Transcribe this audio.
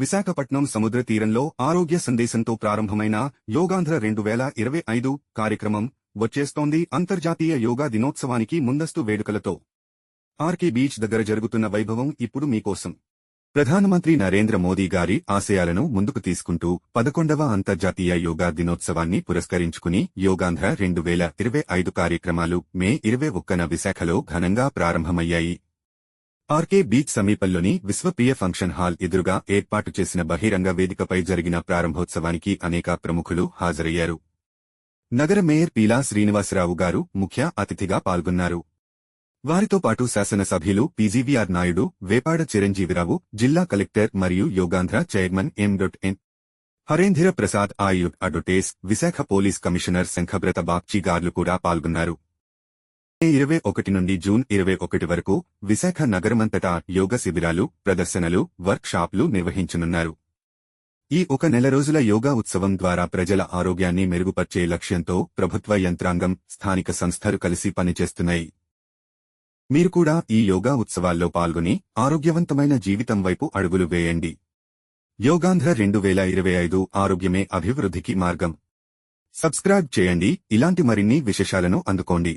విశాఖపట్నం సముద్ర తీరంలో ఆరోగ్య సందేశంతో ప్రారంభమైన యోగాంధ్ర రెండు వేల ఇరవై ఐదు కార్యక్రమం వచ్చేస్తోంది అంతర్జాతీయ యోగా దినోత్సవానికి ముందస్తు వేడుకలతో. ఆర్కే బీచ్ దగ్గర జరుగుతున్న వైభవం ఇప్పుడు మీకోసం. ప్రధానమంత్రి నరేంద్ర మోదీ గారి ఆశయాలను ముందుకు తీసుకుంటూ పదకొండవ అంతర్జాతీయ యోగా దినోత్సవాన్ని పురస్కరించుకుని యోగాంధ్ర రెండు వేల ఇరవై ఐదు కార్యక్రమాలు మే ఇరవై ఒక్కన విశాఖలో ఘనంగా ప్రారంభమయ్యాయి. ఆర్కే బీచ్ సమీపంలోని విశ్వప్రియ ఫంక్షన్ హాల్ ఎదురుగా ఏర్పాటు చేసిన బహిరంగ వేదికపై జరిగిన ప్రారంభోత్సవానికి అనేక ప్రముఖులు హాజరయ్యారు. నగర మేయర్ పీలా శ్రీనివాసరావు గారు ముఖ్య అతిథిగా పాల్గొన్నారు. వారితో పాటు శాసనసభ్యులు పీజీవీఆర్ నాయుడు వేపాడ చిరంజీవిరావు జిల్లా కలెక్టర్ మరియు Yogandhra chairman M dot N. Harendra Prasad ఆయుడ్ అడ్వటేస్ విశాఖ పోలీస్ కమిషనర్ శంఖబ్రత బాగ్చి గార్లు కూడా పాల్గొన్నారు. ఇరవై ఒకటి నుండి జూన్ ఇరవై ఒకటి వరకు విశాఖ నగరమంతటా యోగ శిబిరాలు ప్రదర్శనలు వర్క్షాప్లు నిర్వహించనున్నారు. ఈ ఒక నెల రోజుల యోగా ఉత్సవం ద్వారా ప్రజల ఆరోగ్యాన్ని మెరుగుపర్చే లక్ష్యంతో ప్రభుత్వ యంత్రాంగం స్థానిక సంస్థలు కలిసి పనిచేస్తున్నాయి. మీరు కూడా ఈ యోగా ఉత్సవాల్లో పాల్గొని ఆరోగ్యవంతమైన జీవితం వైపు అడుగులు వేయండి. యోగాంధ్ర రెండు వేల ఇరవై ఐదు ఆరోగ్యమే అభివృద్ధికి మార్గం. సబ్స్క్రైబ్ చేయండి. ఇలాంటి మరిన్ని విశేషాలను అందుకోండి.